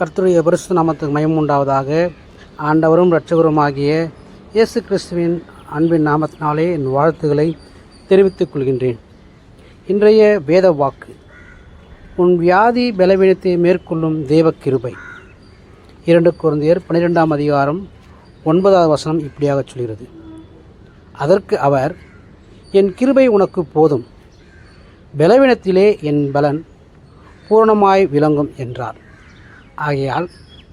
கர்த்தருடைய பரிசு நாமத்துக்கு மயம் உண்டாவதாக. ஆண்டவரும் இரட்சகருமாகிய இயேசு கிறிஸ்துவின் அன்பின் நாமத்தினாலே என் வாழ்த்துக்களை தெரிவித்துக் கொள்கின்றேன். இன்றைய வேத வாக்கு. உன் வியாதி பலவீனத்தை மேற்கொள்ளும் தேவ கிருபை இரண்டு குழந்தையர் பன்னிரெண்டாம் அதிகாரம் ஒன்பதாவது வசனம் இப்படியாக சொல்கிறது. அதற்கு அவர் என் கிருபை உனக்கு போதும். பலவீனத்திலே என் பலன் பூரணமாய் விளங்கும் என்றார். ஆகையால்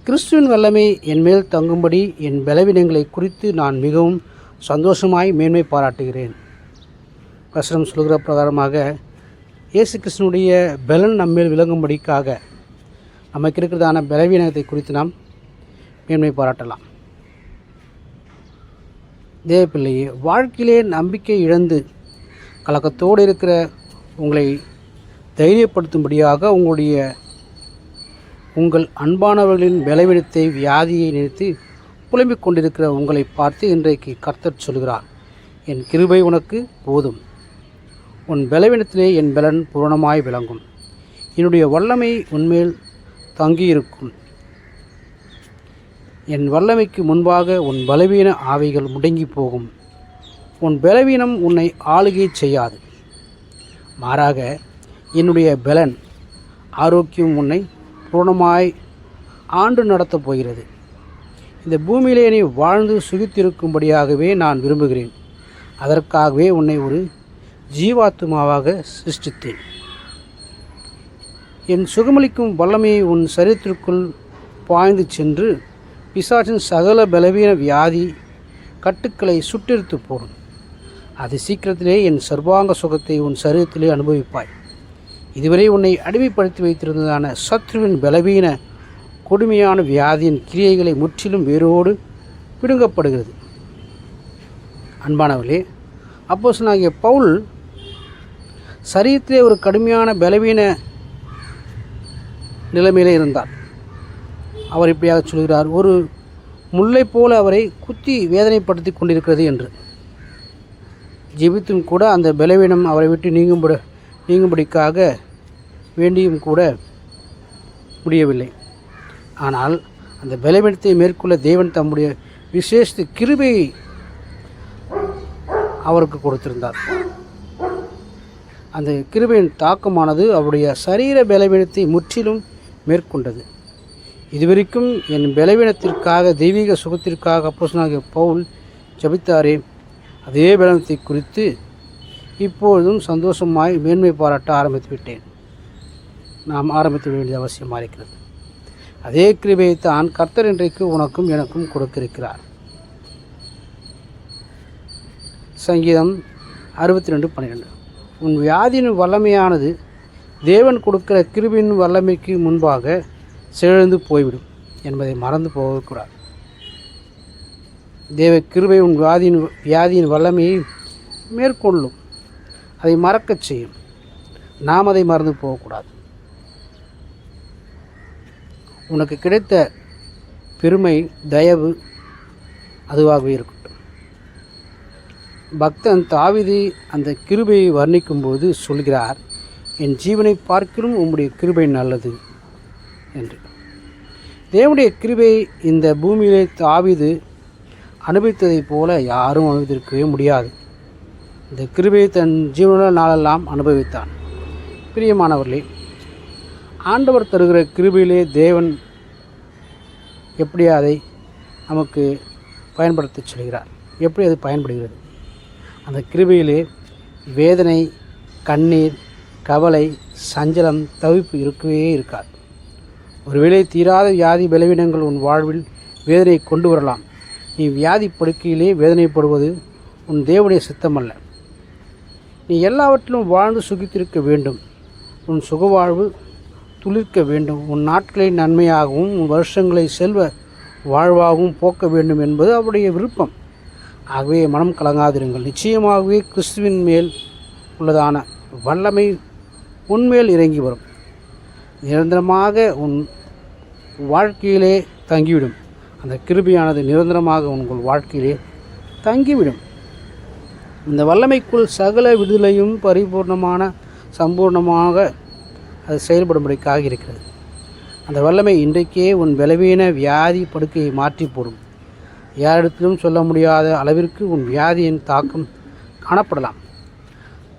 கிறிஸ்துவின் வல்லமை என் மேல் தங்கும்படி என் பலவீனங்களை குறித்து நான் மிகவும் சந்தோஷமாய் மேன்மை பாராட்டுகிறேன். வசனம் சொல்கிற பிரகாரமாக இயேசு கிருஷ்ணனுடைய பலன் நம்மேல் விளங்கும்படிக்காக நமக்கு இருக்கிறதான பலவீனத்தை குறித்து நாம் மேன்மை பாராட்டலாம். தேவப்பிள்ளையே வாழ்க்கையிலே நம்பிக்கை இழந்து கலக்கத்தோடு இருக்கிற உங்களை தைரியப்படுத்தும்படியாக உங்களுடைய உங்கள் அன்பானவர்களின் பலவீனத்தை வியாதியை நினைத்து புலம்பிக் கொண்டிருக்கிற உங்களை பார்த்து இன்றைக்கு கர்த்தர் சொல்கிறார் என் கிருபை உனக்கு போதும். உன் பலவீனத்திலே என் பலன் பூரணமாய் விளங்கும். என்னுடைய வல்லமை உன்மேல் தங்கியிருக்கும். என் வல்லமைக்கு முன்பாக உன் பலவீன ஆவைகள் முடங்கி போகும். உன் பலவீனம் உன்னை ஆளுகை செய்யாது. மாறாக என்னுடைய பலன் ஆரோக்கியம் உன்னை பூர்ணமாய் ஆண்டு நடத்தப் போகிறது. இந்த பூமியிலே நீ வாழ்ந்து சுகித்திருக்கும்படியாகவே நான் விரும்புகிறேன். அதற்காகவே உன்னை ஒரு ஜீவாத்மாவாக சிருஷ்டித்தேன். என் சுகமளிக்கும் வல்லமையை உன் சரீரத்திற்குள் பாய்ந்து சென்று பிசாசின் சகல பலவீன வியாதி கட்டுக்களை சுட்டெடுத்து போடும். அது சீக்கிரத்திலே என் சர்வாங்க சுகத்தை உன் சரீரத்திலே அனுபவிப்பாய். இதுவரை உன்னை அடிமைப்படுத்தி வைத்திருந்ததான சத்ருவின் பலவீன கொடுமையான வியாதியின் கிரியைகளை முற்றிலும் வேரோடு பிடுங்கப்படுகிறது. அன்பானவர்களே அப்போஸ்தலனாகிய பவுல் சரீரத்திலே ஒரு கடுமையான பலவீன நிலைமையிலே இருந்தார். அவர் இப்படியாக சொல்கிறார் ஒரு முல்லை போல அவரை குத்தி வேதனைப்படுத்தி கொண்டிருக்கிறது என்று. ஜெபித்தும் கூட அந்த பலவீனம் அவரை விட்டு நீங்கும்படி நீங்கும்படிக்காக வேண்டியும் கூட முடியவில்லை. ஆனால் அந்த பலவீனத்தை மேற்கொள்ள தேவன் தம்முடைய விசேஷ கிருபையை அவருக்கு கொடுத்திருந்தார். அந்த கிருபையின் தாக்கமானது அவருடைய சரீர பலவீனத்தை முற்றிலும் மேற்கொண்டது. இதுவரைக்கும் என் பலவீனத்திற்காக தெய்வீக சுகத்திற்காக அப்போசனாகிய பவுல் ஜபித்தாரே அதே பலவீனத்தை குறித்து இப்பொழுதும் சந்தோஷமாய் மேன்மை பாராட்ட ஆரம்பித்து விட்டேன் நாம் ஆரம்பித்து விட வேண்டிய அவசியமாக இருக்கிறது. அதே கிருபையை தான் கர்த்தர் இன்றைக்கு உனக்கும் எனக்கும் கொடுக்கிருக்கிறார் சங்கீதம் அறுபத்தி ரெண்டு பன்னிரெண்டு. உன் வியாதியின் வல்லமையானது தேவன் கொடுக்கிற கிருபின் வல்லமைக்கு முன்பாக சிழந்து போய்விடும் என்பதை மறந்து போகக்கூடாது. தேவ கிருபை உன் வியாதியின் வியாதியின் வல்லமையை மேற்கொள்ளும். அதை மறக்கச் செய்யும். நாம் அதை மறந்து போகக்கூடாது. உனக்கு கிடைத்த பெருமை தயவு அதுவாகவே இருக்கட்டும் பக்தன் தாவிதி அந்த கிருபையை வர்ணிக்கும்போது சொல்கிறார் என் ஜீவனை பார்க்கிலும் உம்முடைய கிருபை நல்லது என்று. தேவனுடைய கிருபை இந்த பூமியிலே தாவிது அனுபவித்ததைப் போல யாரும் அனுபவித்திருக்கவே முடியாது. இந்த கிருபையை தன் ஜீவன நாளெல்லாம் அனுபவித்தான். பிரியமானவர்களே ஆண்டவர் தருகிற கிருபையிலே தேவன் எப்படி அதை நமக்கு பயன்படுத்த சொல்கிறார்? எப்படி அது பயன்படுகிறது? அந்த கிருபையிலே வேதனை கண்ணீர் கவலை சஞ்சலம் தவிப்பு இருக்கவே இருக்காது. ஒருவேளை தீராத வியாதி பலவீனங்கள் உன் வாழ்வில் வேதனை கொண்டு வரலாம். நீ வியாதி படுக்கையிலே வேதனைப்படுவது உன் தேவனுடைய சித்தமல்ல. நீ எல்லாவற்றிலும் வாழ்ந்து சுகித்திருக்க வேண்டும். உன் சுகவாழ்வு துளிர்க்க வேண்டும். உன் நாட்களை நன்மையாகவும் உன் வருஷங்களை செல்வ வாழ்வாகவும் போக்க வேண்டும் என்பது அவருடைய விருப்பம். ஆகவே மனம் கலங்காதிருங்கள். நிச்சயமாகவே கிறிஸ்துவின் மேல் உள்ளதான வல்லமை உன்மேல் இறங்கி வரும். நிரந்தரமாக உன் வாழ்க்கையிலே தங்கிவிடும். அந்த கிருபியானது நிரந்தரமாக உங்கள் வாழ்க்கையிலே தங்கிவிடும். இந்த வல்லமைக்குள் சகல விடுதலையும் பரிபூர்ணமான சம்பூர்ணமாக அது செயல்படும்படிக்காக இருக்கிறது. அந்த வல்லமை இன்றைக்கே உன் பலவீன வியாதி படுக்கையை மாற்றி போடும். யாரிடத்திலும் சொல்ல முடியாத அளவிற்கு உன் வியாதியின் தாக்கம் காணப்படலாம்.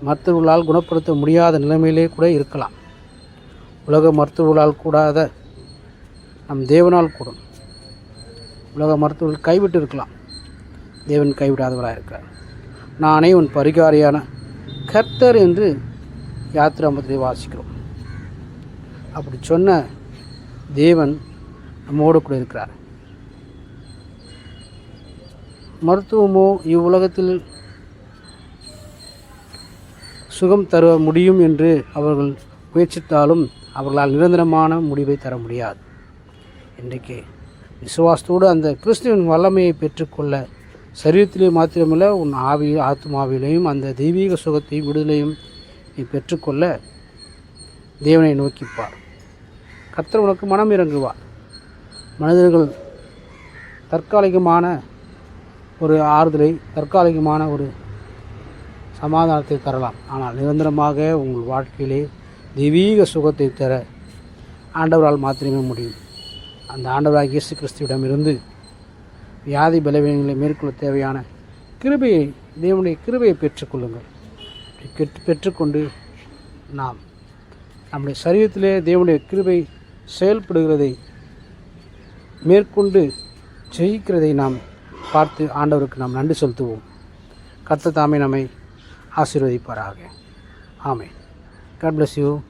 மருத்துவர்களால் குணப்படுத்த முடியாத நிலைமையிலே கூட இருக்கலாம். உலக மருத்துவர்களால் கூடாத நம் தேவனால் கூடும். உலக மருத்துவர்கள் கைவிட்டு இருக்கலாம். தேவன் கைவிடாதவராக இருக்கிறார். நானே உன் பரிகாரியான கர்த்தர் என்று யாத்திராமத்திலே வாசிக்கிறோம். அப்படி சொன்ன தேவன் நம்மோடு கூட இருக்கிறார். மருத்துவமோ இவ்வுலகத்தில் சுகம் தர முடியும் என்று அவர்கள் முயற்சித்தாலும் அவர்களால் நிரந்தரமான முடிவை தர முடியாது. இன்றைக்கு விசுவாசத்தோடு அந்த கிறிஸ்துவின் வல்லமையை பெற்றுக்கொள்ள சரீரத்திலே மாத்திரமில்ல உன் ஆவி ஆத்மாவிலையும் அந்த தெய்வீக சுகத்தையும் விடுதலையும் நீ பெற்றுக்கொள்ள தேவனை நோக்கிப்பார். கர்த்தர் உனக்கு மனம் இறங்குவார். மனிதர்கள் தற்காலிகமான ஒரு ஆறுதலை தற்காலிகமான ஒரு சமாதானத்தை தரலாம். ஆனால் நிரந்தரமாக உங்கள் வாழ்க்கையிலே தெய்வீக சுகத்தை தர ஆண்டவரால் மாத்திரமே முடியும். அந்த ஆண்டவராக இயேசு கிறிஸ்துவிடமிருந்து வியாதி பலவீனங்களை மேற்கொள்ள தேவையான கிருபையை தேவனுடைய கிருபையை பெற்றுக்கொள்ளுங்கள் பெற்றுக்கொண்டு நாம் நம்முடைய சரீரத்திலே தேவனுடைய கிருபை செயல்படுகிறதை மேற்கொண்டு ஜெயிக்கிறதை நாம் பார்த்து ஆண்டவருக்கு நாம் நன்றி செலுத்துவோம். கத்த தாமே நம்மை ஆசீர்வதிப்பாராக. ஆமே காட் பிளஸ் யூ